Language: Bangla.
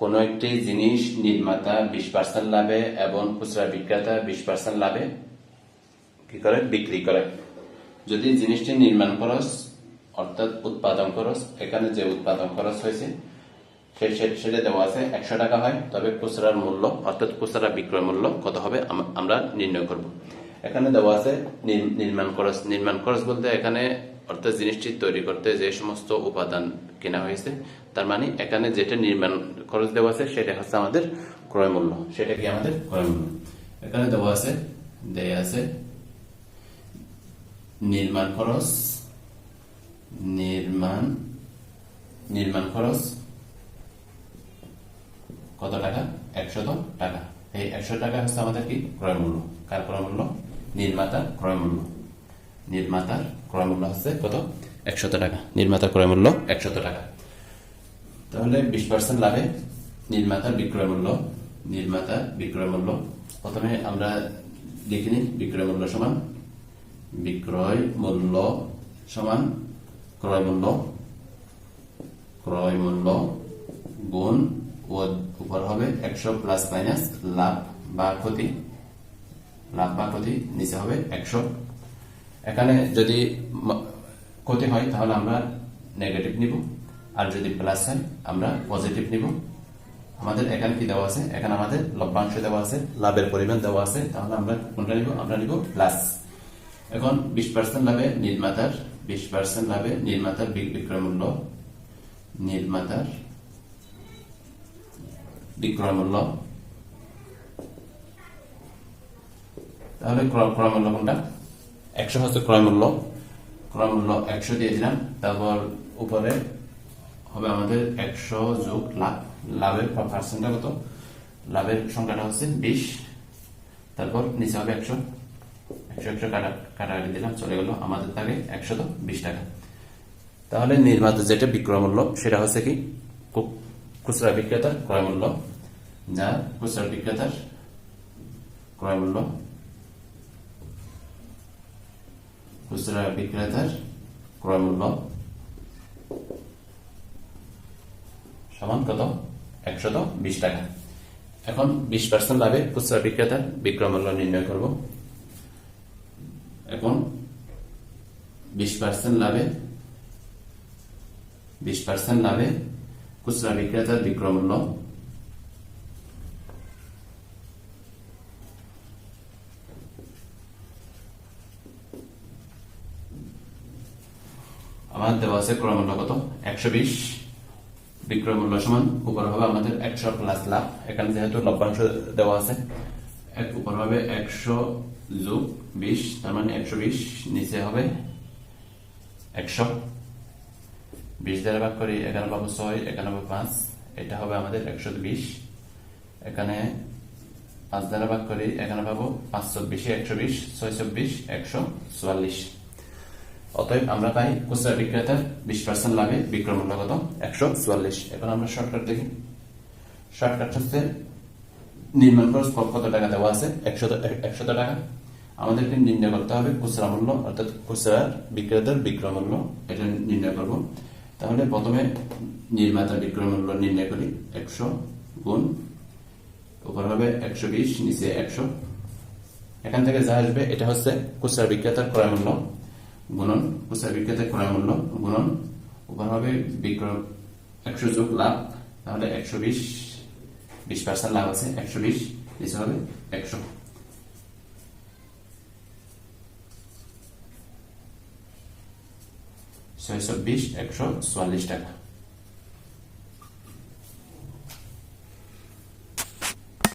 কোনো একটি জিনিস নির্মাতা বিশ পার্সেন্ট লাভে এবং খুচরা বিক্রেতা বিশ পার্সেন্ট লাভে কি করে? বিক্রি করে। যদি জিনিসটি নির্মাণ খরচ, অর্থাৎ উৎপাদন খরচ, এখানে যে উৎপাদন খরচ হয়েছে সেটা দেওয়া আছে একশো টাকা হয়, তবে খুচরার মূল্য, অর্থাৎ খুচরা বিক্রয় মূল্য কত হবে আমরা নির্ণয় করব। এখানে দেওয়া আছে নির- নির্মাণ খরচ। নির্মাণ খরচ বলতে এখানে অর্থাৎ জিনিসটি তৈরি করতে যে সমস্ত উপাদান কেনা হয়েছে, তার মানে এখানে যেটা নির্মাণ খরচ দেওয়া আছে, সেটা হচ্ছে আমাদের ক্রয় মূল্য। সেটা কি আমাদের ক্রয় মূল্য? এখানে দেওয়া আছে, দেয়া আছে নির্মাণ খরচ, নির্মাণ নির্মাণ খরচ কত টাকা? একশত টাকা। এই একশো টাকা হচ্ছে আমাদের কি? ক্রয় মূল্য। কার ক্রয় মূল্য? নির্মাতার ক্রয় মূল্য। নির্মাতার ক্রয় মূল্য হচ্ছে কত? একশত টাকা। নির্মাতার ক্রয় মূল্য? একশত টাকা। তাহলে বিশ পার্সেন্ট লাভে নির্মাতার বিক্রয় মূল্য। নির্মাতার বিক্রয় মূল্য। প্রথমে আমরা লিখে নিই বিক্রয় মূল্য সমান। বিক্রয় মূল্য সমান ক্রয় মূল্য। ক্রয় মূল্য গুণ ও উপর হবে একশো প্লাস মাইনাস লাভ বা ক্ষতি। লাভ বা ক্ষতি হবে একশো। এখানে যদি ক্ষতি হয়, তাহলে আমরা নেগেটিভ নিব। আর যদি প্লাস হয়, আমরা পজিটিভ নিব। আমাদের এখানে কি দেওয়া আছে? এখানে আমাদের লভ্যাংশ দেওয়া আছে, লাভের পরিমাণ দেওয়া আছে। তাহলে আমরা কোনটা নিব? আমরা নিব প্লাস এখন বিশ পার্সেন্ট লাভে নির্মাতার, বিশ পার্সেন্ট লাভে নির্মাতার বিক্রয় মূল্য। নির্মাতার বিক্রয় মূল্য তাহলে ক্রয় মূল্য কোনটা একশো হচ্ছে ক্রয় মূল্য ক্রয় মূল্য একশো দিয়ে দিলাম তারপর উপরে হবে আমাদের একশো যোগ লাভ। লাভের পার্সেন্টটা কত? লাভের সংখ্যাটা হচ্ছে বিশ। তারপর নিচে হবে একশো। একশো একশো কাটা কাটাকাটি দিলাম চলে গেল আমাদের থাকে একশো তো বিশ টাকা। তাহলে নির্মাতা যেটা বিক্রয় মূল্য সেটা হচ্ছে কি? খুচরা বিক্রেতার ক্রয় মূল্য যা খুচরা বিক্রেতার ক্রয় মূল্য খুচরা বিক্রেতার ক্রয় মূল্য সমান কত একশত বিশ টাকা এখন বিশ পার্সেন্ট লাভে খুচরা বিক্রেতার বিক্রয় মূল্য নির্ণয় করব এখন বিশ পার্সেন্ট লাভে বিশ পার্সেন্ট লাভে খুচরা বিক্রেতার বিক্রয় মূল্য আমার দেওয়া আছে ক্রয় মূল্য কত? একশো বিশ। বিক্রয় মূল্য সমান, উপর হবে আমাদের একশো প্লাস লাভ। এখানে যেহেতু লভ্যাংশ দেওয়া আছে উপর হবে একশো যোগ বিশ, তার মানে একশো বিশ। নিচে হবে একশো। বিশ দ্বারা ভাগ করি, এখানে পাবো ছয়, এখানে পাঁচ। এটা হবে আমাদের একশো বিশ। এখানে পাঁচ দ্বারা ভাগ করি, এখানে পাবো পাঁচ চব্বিশে একশো বিশ ছয় চব্বিশ একশো চুয়াল্লিশ। অতএব আমরা পাই খুচরা বিক্রেতার বিশ পার্সেন্ট লাভে বিক্রয় মূল্য কত একশো চুয়াল্লিশ। এখন আমরা শর্টকাট দেখি। শর্টকাট হচ্ছে নির্মাণ খরচ কত টাকা দেওয়া আছে? একশো একশত টাকা। আমাদেরকে নির্ণয় করতে হবে খুচরা মূল্য, অর্থাৎ খুচরা বিক্রেতার বিক্রয় মূল্য, এটা নির্ণয় করব। তাহলে প্রথমে নির্মাতার বিক্রয় মূল্য নির্ণয় করি, একশো গুণ, উপর হবে একশো বিশ, নিচে একশো। এখান থেকে যা আসবে, এটা হচ্ছে খুচরা বিক্রেতার ক্রয় মূল্য। গুণন খুচরা বিক্রেতা ক্রয় মূল্য, গুণন উপর হবে বিক্রয়, একশো যোগ লাভ, তাহলে একশো বিশ বিশ পার্সেন্ট লাভ আছে, একশো বিশ নিচে হবে একশো। ছয়শো বিশ, একশো চুয়াল্লিশ টাকা।